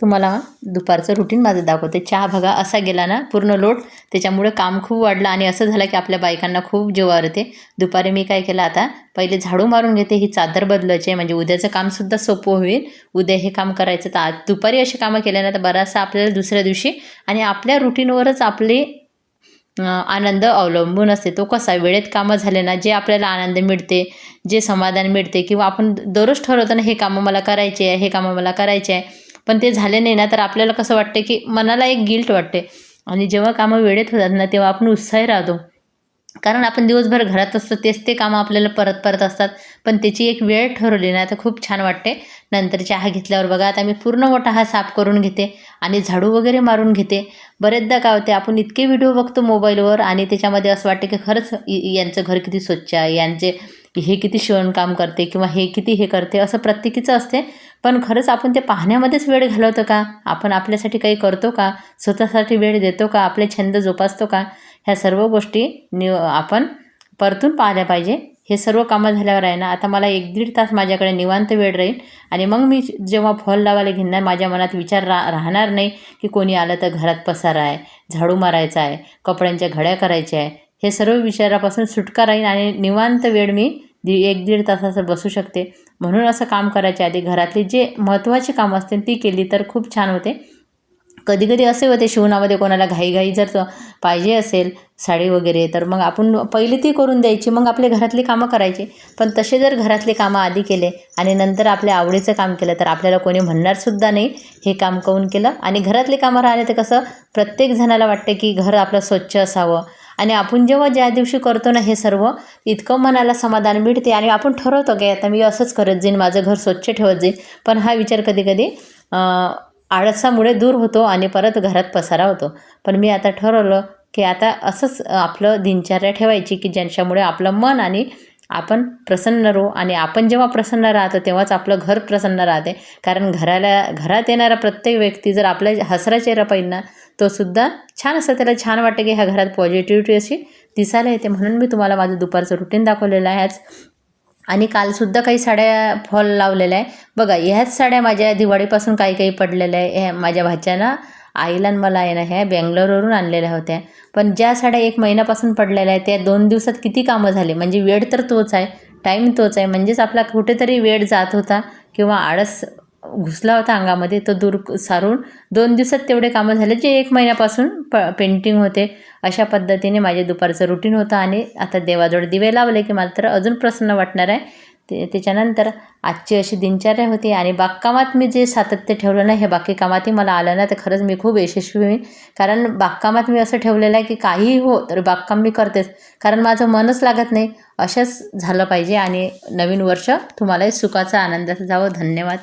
तुम्हाला दुपारचं रुटीन माझं दाखवते. चहा बघा असा गेला ना पूर्ण लोट. त्याच्यामुळे काम खूप वाढलं आणि असं झालं की आपल्या बायकांना खूप जेवार येते दुपारी मी काय केलं आता पहिले झाडू मारून घेते ही चादर बदलायची आहे. म्हणजे उद्याचं कामसुद्धा सोपं होईल. उद्या हे काम करायचं तर आज दुपारी अशी कामं केल्या ना तर बराचसा आपल्याला दुसऱ्या दिवशी आणि आपल्या रुटीनवरच आपली आनंद अवलंबून असते. तो कसा वेळेत कामं झाले ना जे आपल्याला आनंद मिळते जे समाधान मिळते किंवा आपण दररोज ठरवतो ना हे कामं मला करायचे आहे हे कामं मला करायचे आहे. पण ते झाले नाही ना तर आपल्याला कसं वाटते की मनाला एक गिल्ट वाटते. आणि जेव्हा कामं वेळेत होतात ना तेव्हा आपण उत्साही राहतो. कारण आपण दिवसभर घरात असतो तेच ते कामं आपल्याला परत परत असतात. पण त्याची एक वेळ ठरवली ना तर खूप छान वाटते. नंतर चहा घेतल्यावर बघा आता मी पूर्ण मोठा हा साफ करून घेते आणि झाडू वगैरे मारून घेते. बरेचदा काय होते आपण इतके व्हिडिओ बघतो मोबाईलवर आणि त्याच्यामध्ये असं वाटते की खरंच यांचं घर किती स्वच्छ आहे यांचे हे किती शिवणकाम करते किंवा हे किती हे करते असं प्रत्येकीचं असते. पण खरंच आपण ते पाहण्यामध्येच वेळ घालवतो का? आपण आपल्यासाठी काही करतो का? स्वतःसाठी वेळ देतो का? आपले छंद जोपासतो का? ह्या सर्व गोष्टी नि आपण परतून पाहिल्या पाहिजे. हे सर्व कामं झाल्यावर आहे ना आता मला एक दीड तास माझ्याकडे निवांत वेळ राहील आणि मग मी जेव्हा फॉल लावायला घेणार माझ्या मनात विचार रा राहणार नाही की कोणी आलं तर घरात पसारा आहे झाडू मारायचा आहे कपड्यांच्या घड्या करायच्या आहे हे सर्व विचारापासून सुटका राहील आणि निवांत वेळ मी दि एक दीड तासाचं बसू शकते. म्हणून असं काम करायच्या आधी घरातली जे महत्त्वाची कामं असतील ती केली तर खूप छान होते. कधी कधी असे होते शिवणामध्ये कोणाला घाईघाई जर पाहिजे असेल साडी वगैरे तर मग आपण पहिले ती करून द्यायची मग आपले घरातली कामं करायची. पण तसे जर घरातले कामं आधी केले आणि नंतर आपल्या आवडीचं काम केलं तर आपल्याला कोणी म्हणणारसुद्धा नाही हे काम काऊन केलं? आणि घरातली कामं राहिले तर कसं? प्रत्येक जणाला वाटते की घर आपलं स्वच्छ असावं. आणि आपण जेव्हा ज्या दिवशी करतो ना हे सर्व इतकं मनाला समाधान मिळते आणि आपण ठरवतो की आता मी असंच करत जाईन माझं घर स्वच्छ ठेवत जाईन. पण हा विचार कधी कधी आळसामुळे दूर होतो आणि परत घरात पसारा होतो. पण मी आता ठरवलं की आता असंच आपलं दिनचर्या ठेवायची की ज्यांच्यामुळे आपलं मन आणि आपण प्रसन्न राहू आणि आपण जेव्हा प्रसन्न राहतो तेव्हाच आपलं घर प्रसन्न राहते. कारण घराला घरात येणारा प्रत्येक व्यक्ती जर आपल्या हसरा चेहरा पाहिजे ना तो सुद्धा छान असतं त्याला छान वाटतं की ह्या घरात पॉझिटिव्हिटी अशी दिसायला येते. म्हणून मी तुम्हाला माझं दुपारचं रुटीन दाखवलेलं आहे. आज आणि कालसुद्धा काही साड्या फॉल लावलेल्या आहे. बघा ह्याच साड्या माझ्या दिवाळीपासून काही काही पडलेल्या आहे. ह्या माझ्या भाच्यांना आईला मला आहे ना ह्या बँगलोरवरून आणलेल्या होत्या. पण ज्या साड्या एक महिन्यापासून पडलेल्या आहेत त्या दोन दिवसात किती कामं झाले? म्हणजे वेळ तर तोच आहे टाईम तोच आहे. म्हणजेच आपला कुठेतरी वेळ जात होता किंवा आळस घुसला होता अंगामध्ये तो दूर सारून दोन दिवसात तेवढे कामं झाले जे एक महिन्यापासून प पेंटिंग होते. अशा पद्धतीने माझे दुपारचं रुटीन होतं आणि आता देवाजवळ दिवे लावले की मात्र अजून प्रसन्न वाटणार आहे. ते त्याच्यानंतर आजची अशी दिनचर्या होती आणि बागकामात मी जे सातत्य ठेवलं ना हे बाकी कामातही मला आलं ना तर खरंच मी खूप यशस्वी होईन. कारण बागकामात मी असं ठेवलेलं आहे की काहीही हो तर बागकाम मी करतेच. कारण माझं मनच लागत नाही. असंच झालं पाहिजे आणि नवीन वर्ष तुम्हालाही सुखाचं आनंदाचं जावं. धन्यवाद.